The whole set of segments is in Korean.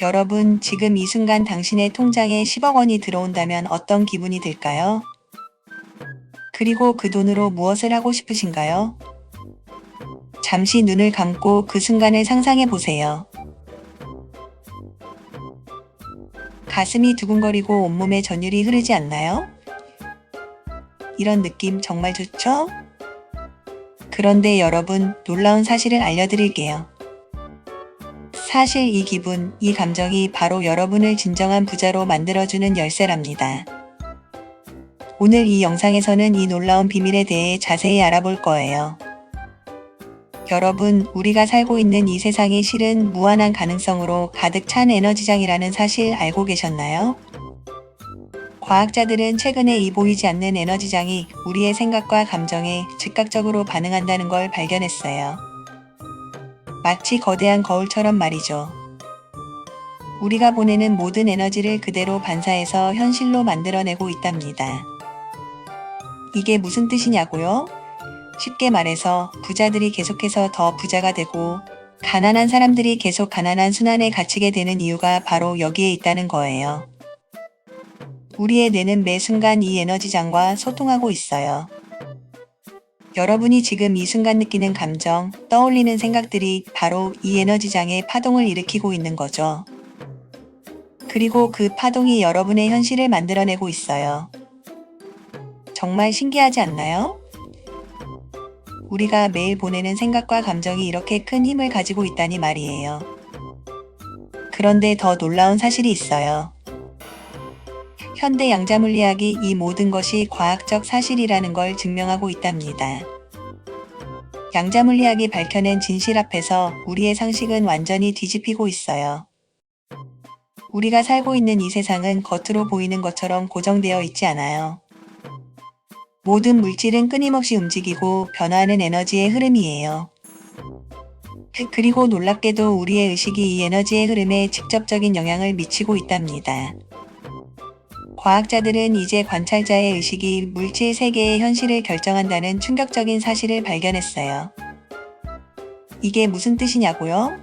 여러분, 지금 이 순간 당신의 통장에 10억 원이 들어온다면 어떤 기분이 들까요? 그리고 그 돈으로 무엇을 하고 싶으신가요? 잠시 눈을 감고 그 순간을 상상해 보세요. 가슴이 두근거리고 온몸에 전율이 흐르지 않나요? 이런 느낌 정말 좋죠? 그런데 여러분, 놀라운 사실을 알려드릴게요. 사실 이 기분, 이 감정이 바로 여러분을 진정한 부자로 만들어주는 열쇠랍니다. 오늘 이 영상에서는 이 놀라운 비밀에 대해 자세히 알아볼 거예요. 여러분, 우리가 살고 있는 이 세상이 실은 무한한 가능성으로 가득 찬 에너지장이라는 사실 알고 계셨나요? 과학자들은 최근에 이 보이지 않는 에너지장이 우리의 생각과 감정에 즉각적으로 반응한다는 걸 발견했어요. 마치 거대한 거울처럼 말이죠. 우리가 보내는 모든 에너지를 그대로 반사해서 현실로 만들어내고 있답니다. 이게 무슨 뜻이냐고요? 쉽게 말해서 부자들이 계속해서 더 부자가 되고 가난한 사람들이 계속 가난한 순환에 갇히게 되는 이유가 바로 여기에 있다는 거예요. 우리의 뇌는 매 순간 이 에너지장과 소통하고 있어요. 여러분이 지금 이 순간 느끼는 감정, 떠올리는 생각들이 바로 이 에너지장의 파동을 일으키고 있는 거죠. 그리고 그 파동이 여러분의 현실을 만들어내고 있어요. 정말 신기하지 않나요? 우리가 매일 보내는 생각과 감정이 이렇게 큰 힘을 가지고 있다니 말이에요. 그런데 더 놀라운 사실이 있어요. 현대 양자물리학이 이 모든 것이 과학적 사실이라는 걸 증명하고 있답니다. 양자물리학이 밝혀낸 진실 앞에서 우리의 상식은 완전히 뒤집히고 있어요. 우리가 살고 있는 이 세상은 겉으로 보이는 것처럼 고정되어 있지 않아요. 모든 물질은 끊임없이 움직이고 변화하는 에너지의 흐름이에요. 그- 그리고 놀랍게도 우리의 의식이 이 에너지의 흐름에 직접적인 영향을 미치고 있답니다. 과학자들은 이제 관찰자의 의식이 물질 세계의 현실을 결정한다는 충격적인 사실을 발견했어요. 이게 무슨 뜻이냐고요?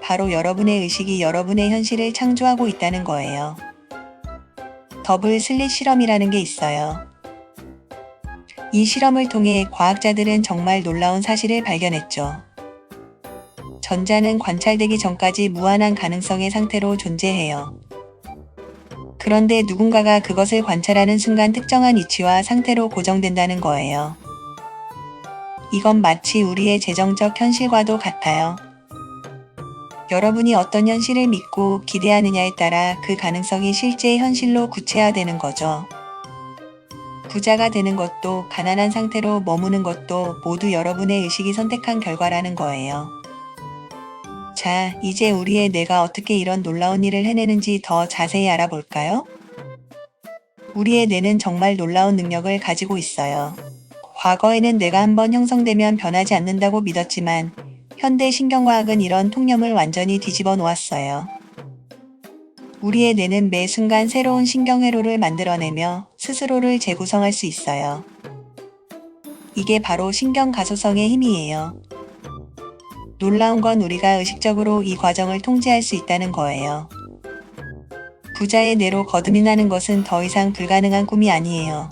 바로 여러분의 의식이 여러분의 현실을 창조하고 있다는 거예요. 더블 슬릿 실험이라는 게 있어요. 이 실험을 통해 과학자들은 정말 놀라운 사실을 발견했죠. 전자는 관찰되기 전까지 무한한 가능성의 상태로 존재해요. 그런데 누군가가 그것을 관찰하는 순간 특정한 위치와 상태로 고정된다는 거예요. 이건 마치 우리의 재정적 현실과도 같아요. 여러분이 어떤 현실을 믿고 기대하느냐에 따라 그 가능성이 실제 현실로 구체화되는 거죠. 부자가 되는 것도 가난한 상태로 머무는 것도 모두 여러분의 의식이 선택한 결과라는 거예요. 자, 이제 우리의 뇌가 어떻게 이런 놀라운 일을 해내는지 더 자세히 알아볼까요? 우리의 뇌는 정말 놀라운 능력을 가지고 있어요. 과거에는 뇌가 한번 형성되면 변하지 않는다고 믿었지만 현대 신경과학은 이런 통념을 완전히 뒤집어 놓았어요. 우리의 뇌는 매 순간 새로운 신경회로를 만들어내며 스스로를 재구성할 수 있어요. 이게 바로 신경가소성의 힘이에요. 놀라운 건 우리가 의식적으로 이 과정을 통제할 수 있다는 거예요. 부자의 뇌로 거듭이 나는 것은 더 이상 불가능한 꿈이 아니에요.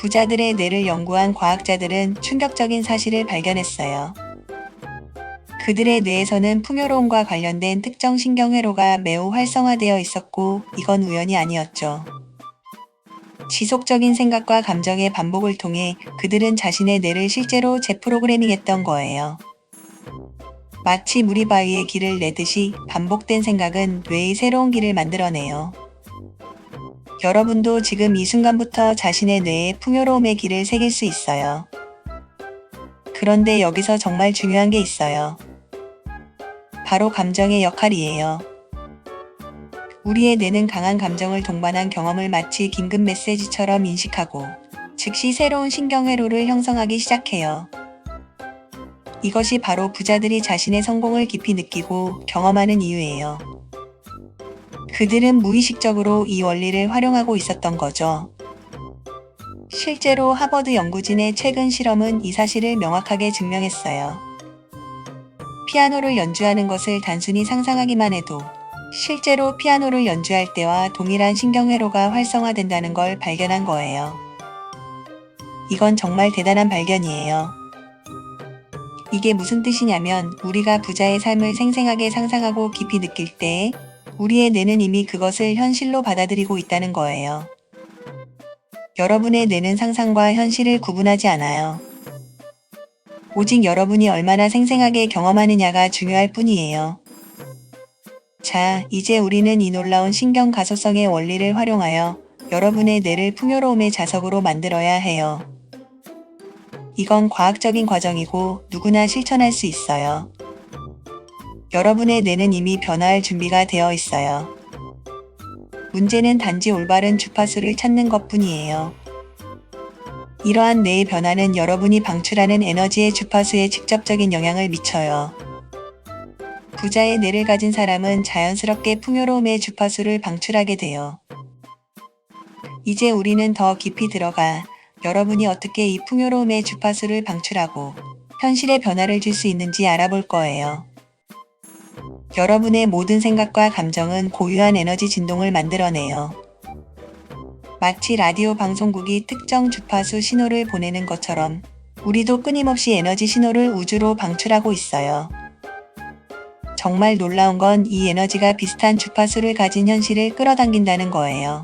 부자들의 뇌를 연구한 과학자들은 충격적인 사실을 발견했어요. 그들의 뇌에서는 풍요로움과 관련된 특정 신경회로가 매우 활성화되어 있었고 이건 우연이 아니었죠. 지속적인 생각과 감정의 반복을 통해 그들은 자신의 뇌를 실제로 재프로그래밍했던 거예요. 마치 물이 바위에 길을 내듯이 반복된 생각은 뇌의 새로운 길을 만들어내요. 여러분도 지금 이 순간부터 자신의 뇌에 풍요로움의 길을 새길 수 있어요. 그런데 여기서 정말 중요한 게 있어요. 바로 감정의 역할이에요. 우리의 뇌는 강한 감정을 동반한 경험을 마치 긴급 메시지처럼 인식하고 즉시 새로운 신경회로를 형성하기 시작해요. 이것이 바로 부자들이 자신의 성공을 깊이 느끼고 경험하는 이유예요. 그들은 무의식적으로 이 원리를 활용하고 있었던 거죠. 실제로 하버드 연구진의 최근 실험은 이 사실을 명확하게 증명했어요. 피아노를 연주하는 것을 단순히 상상하기만 해도 실제로 피아노를 연주할 때와 동일한 신경회로가 활성화된다는 걸 발견한 거예요. 이건 정말 대단한 발견이에요. 이게 무슨 뜻이냐면 우리가 부자의 삶을 생생하게 상상하고 깊이 느낄 때 우리의 뇌는 이미 그것을 현실로 받아들이고 있다는 거예요. 여러분의 뇌는 상상과 현실을 구분하지 않아요. 오직 여러분이 얼마나 생생하게 경험하느냐가 중요할 뿐이에요. 자, 이제 우리는 이 놀라운 신경 가소성의 원리를 활용하여 여러분의 뇌를 풍요로움의 자석으로 만들어야 해요. 이건 과학적인 과정이고 누구나 실천할 수 있어요. 여러분의 뇌는 이미 변화할 준비가 되어 있어요. 문제는 단지 올바른 주파수를 찾는 것 뿐이에요. 이러한 뇌의 변화는 여러분이 방출하는 에너지의 주파수에 직접적인 영향을 미쳐요. 부자의 뇌를 가진 사람은 자연스럽게 풍요로움의 주파수를 방출하게 돼요. 이제 우리는 더 깊이 들어가 여러분이 어떻게 이 풍요로움의 주파수를 방출하고 현실의 변화를 줄 수 있는지 알아볼 거예요. 여러분의 모든 생각과 감정은 고유한 에너지 진동을 만들어내요. 마치 라디오 방송국이 특정 주파수 신호를 보내는 것처럼 우리도 끊임없이 에너지 신호를 우주로 방출하고 있어요. 정말 놀라운 건 이 에너지가 비슷한 주파수를 가진 현실을 끌어당긴다는 거예요.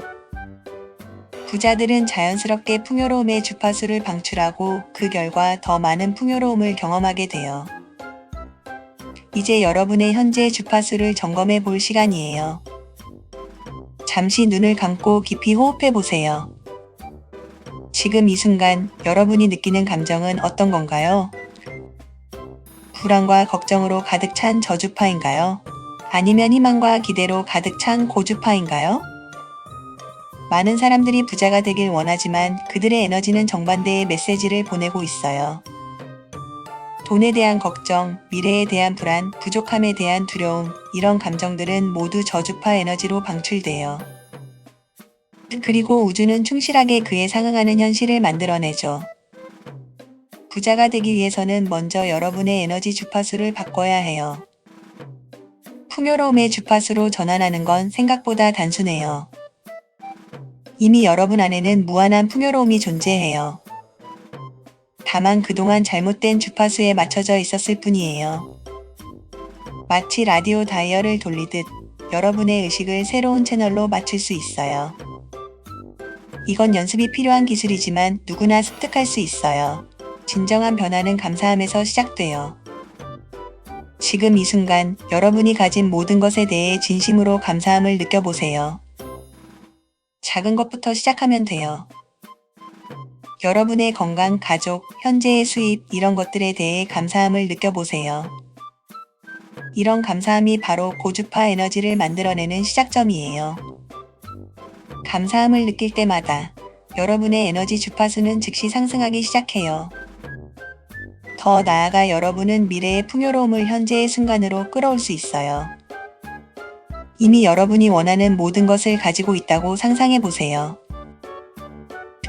부자들은 자연스럽게 풍요로움의 주파수를 방출하고 그 결과 더 많은 풍요로움을 경험하게 돼요. 이제 여러분의 현재 주파수를 점검해 볼 시간이에요. 잠시 눈을 감고 깊이 호흡해 보세요. 지금 이 순간 여러분이 느끼는 감정은 어떤 건가요? 불안과 걱정으로 가득 찬 저주파인가요? 아니면 희망과 기대로 가득 찬 고주파인가요? 많은 사람들이 부자가 되길 원하지만 그들의 에너지는 정반대의 메시지를 보내고 있어요. 돈에 대한 걱정, 미래에 대한 불안, 부족함에 대한 두려움, 이런 감정들은 모두 저주파 에너지로 방출돼요. 그리고 우주는 충실하게 그에 상응하는 현실을 만들어내죠. 부자가 되기 위해서는 먼저 여러분의 에너지 주파수를 바꿔야 해요. 풍요로움의 주파수로 전환하는 건 생각보다 단순해요. 이미 여러분 안에는 무한한 풍요로움이 존재해요. 다만 그동안 잘못된 주파수에 맞춰져 있었을 뿐이에요. 마치 라디오 다이얼을 돌리듯 여러분의 의식을 새로운 채널로 맞출 수 있어요. 이건 연습이 필요한 기술이지만 누구나 습득할 수 있어요. 진정한 변화는 감사함에서 시작돼요. 지금 이 순간 여러분이 가진 모든 것에 대해 진심으로 감사함을 느껴보세요. 작은 것부터 시작하면 돼요. 여러분의 건강, 가족, 현재의 수입, 이런 것들에 대해 감사함을 느껴보세요. 이런 감사함이 바로 고주파 에너지를 만들어내는 시작점이에요. 감사함을 느낄 때마다 여러분의 에너지 주파수는 즉시 상승하기 시작해요. 더 나아가 여러분은 미래의 풍요로움을 현재의 순간으로 끌어올 수 있어요. 이미 여러분이 원하는 모든 것을 가지고 있다고 상상해 보세요.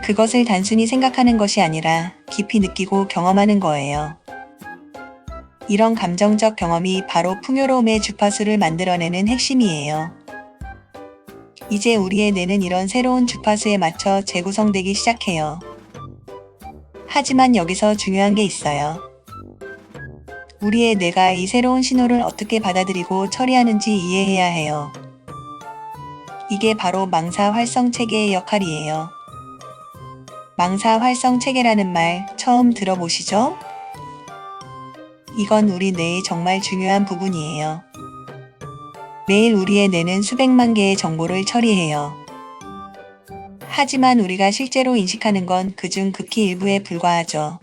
그것을 단순히 생각하는 것이 아니라 깊이 느끼고 경험하는 거예요. 이런 감정적 경험이 바로 풍요로움의 주파수를 만들어내는 핵심이에요. 이제 우리의 뇌는 이런 새로운 주파수에 맞춰 재구성되기 시작해요. 하지만 여기서 중요한 게 있어요. 우리의 뇌가 이 새로운 신호를 어떻게 받아들이고 처리하는지 이해해야 해요. 이게 바로 망사 활성 체계의 역할이에요. 망사 활성 체계라는 말 처음 들어보시죠? 이건 우리 뇌의 정말 중요한 부분이에요. 매일 우리의 뇌는 수백만 개의 정보를 처리해요. 하지만 우리가 실제로 인식하는 건 그중 극히 일부에 불과하죠.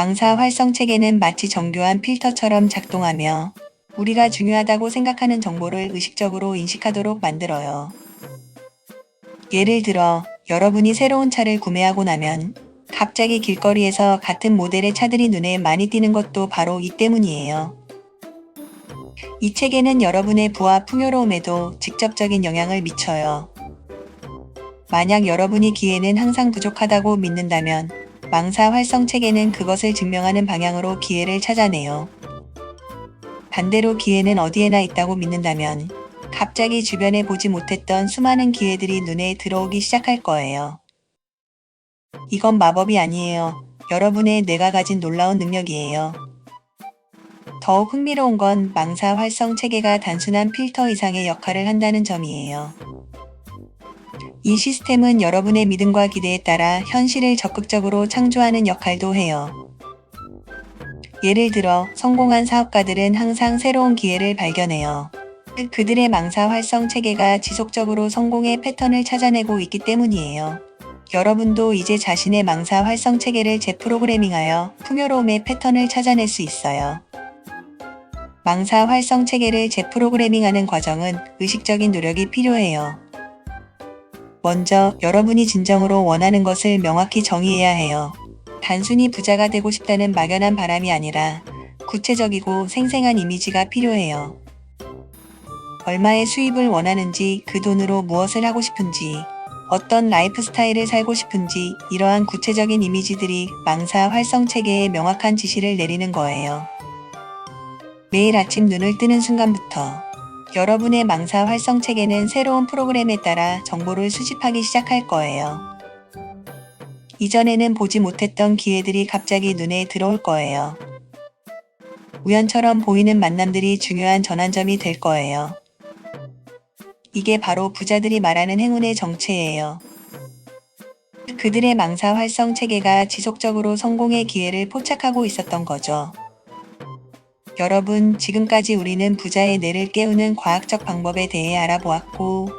망사 활성 체계는 마치 정교한 필터처럼 작동하며 우리가 중요하다고 생각하는 정보를 의식적으로 인식하도록 만들어요. 예를 들어 여러분이 새로운 차를 구매하고 나면 갑자기 길거리에서 같은 모델의 차들이 눈에 많이 띄는 것도 바로 이 때문이에요. 이 체계는 여러분의 부와 풍요로움에도 직접적인 영향을 미쳐요. 만약 여러분이 기회는 항상 부족하다고 믿는다면 망사 활성 체계는 그것을 증명하는 방향으로 기회를 찾아내요. 반대로 기회는 어디에나 있다고 믿는다면 갑자기 주변에 보지 못했던 수많은 기회들이 눈에 들어오기 시작할 거예요. 이건 마법이 아니에요. 여러분의 뇌가 가진 놀라운 능력이에요. 더욱 흥미로운 건 망사 활성 체계가 단순한 필터 이상의 역할을 한다는 점이에요. 이 시스템은 여러분의 믿음과 기대에 따라 현실을 적극적으로 창조하는 역할도 해요. 예를 들어 성공한 사업가들은 항상 새로운 기회를 발견해요. 그들의 망사 활성 체계가 지속적으로 성공의 패턴을 찾아내고 있기 때문이에요. 여러분도 이제 자신의 망사 활성 체계를 재프로그래밍하여 풍요로움의 패턴을 찾아낼 수 있어요. 망사 활성 체계를 재프로그래밍하는 과정은 의식적인 노력이 필요해요. 먼저 여러분이 진정으로 원하는 것을 명확히 정의해야 해요. 단순히 부자가 되고 싶다는 막연한 바람이 아니라 구체적이고 생생한 이미지가 필요해요. 얼마의 수입을 원하는지, 그 돈으로 무엇을 하고 싶은지, 어떤 라이프 스타일을 살고 싶은지, 이러한 구체적인 이미지들이 망사 활성 체계에 명확한 지시를 내리는 거예요. 매일 아침 눈을 뜨는 순간부터 여러분의 망사 활성 체계는 새로운 프로그램에 따라 정보를 수집하기 시작할 거예요. 이전에는 보지 못했던 기회들이 갑자기 눈에 들어올 거예요. 우연처럼 보이는 만남들이 중요한 전환점이 될 거예요. 이게 바로 부자들이 말하는 행운의 정체예요. 그들의 망사 활성 체계가 지속적으로 성공의 기회를 포착하고 있었던 거죠. 여러분, 지금까지 우리는 부자의 뇌를 깨우는 과학적 방법에 대해 알아보았고,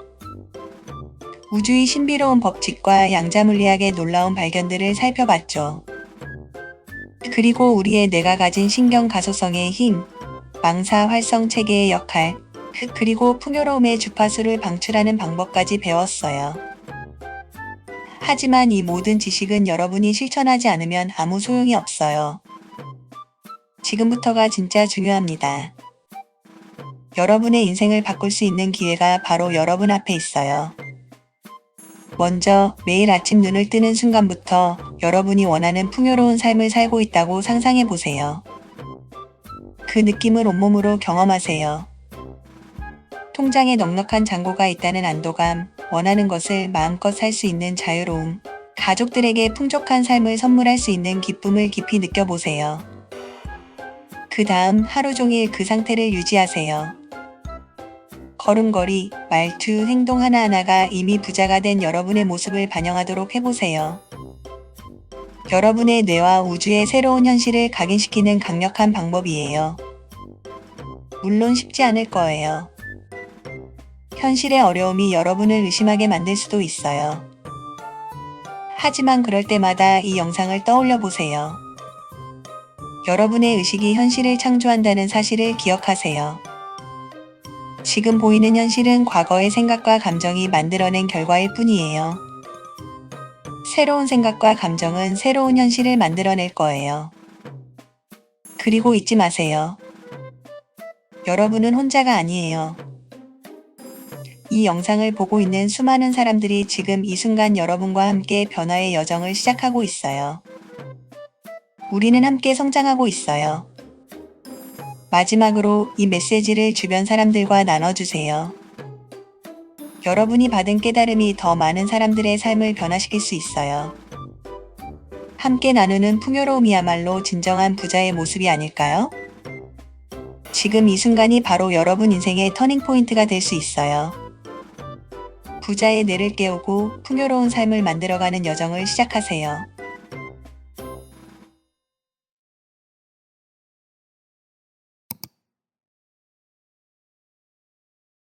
우주의 신비로운 법칙과 양자물리학의 놀라운 발견들을 살펴봤죠. 그리고 우리의 뇌가 가진 신경 가소성의 힘, 망사 활성 체계의 역할, 그리고 풍요로움의 주파수를 방출하는 방법까지 배웠어요. 하지만 이 모든 지식은 여러분이 실천하지 않으면 아무 소용이 없어요. 지금부터가 진짜 중요합니다. 여러분의 인생을 바꿀 수 있는 기회가 바로 여러분 앞에 있어요. 먼저 매일 아침 눈을 뜨는 순간부터 여러분이 원하는 풍요로운 삶을 살고 있다고 상상해 보세요. 그 느낌을 온몸으로 경험하세요. 통장에 넉넉한 잔고가 있다는 안도감, 원하는 것을 마음껏 살 수 있는 자유로움, 가족들에게 풍족한 삶을 선물할 수 있는 기쁨을 깊이 느껴보세요. 그 다음 하루 종일 그 상태를 유지하세요. 걸음걸이, 말투, 행동 하나하나가 이미 부자가 된 여러분의 모습을 반영하도록 해보세요. 여러분의 뇌와 우주의 새로운 현실을 각인시키는 강력한 방법이에요. 물론 쉽지 않을 거예요. 현실의 어려움이 여러분을 의심하게 만들 수도 있어요. 하지만 그럴 때마다 이 영상을 떠올려 보세요. 여러분의 의식이 현실을 창조한다는 사실을 기억하세요. 지금 보이는 현실은 과거의 생각과 감정이 만들어낸 결과일 뿐이에요. 새로운 생각과 감정은 새로운 현실을 만들어낼 거예요. 그리고 잊지 마세요. 여러분은 혼자가 아니에요. 이 영상을 보고 있는 수많은 사람들이 지금 이 순간 여러분과 함께 변화의 여정을 시작하고 있어요. 우리는 함께 성장하고 있어요. 마지막으로 이 메시지를 주변 사람들과 나눠주세요. 여러분이 받은 깨달음이 더 많은 사람들의 삶을 변화시킬 수 있어요. 함께 나누는 풍요로움이야말로 진정한 부자의 모습이 아닐까요? 지금 이 순간이 바로 여러분 인생의 터닝포인트가 될 수 있어요. 부자의 뇌를 깨우고 풍요로운 삶을 만들어가는 여정을 시작하세요.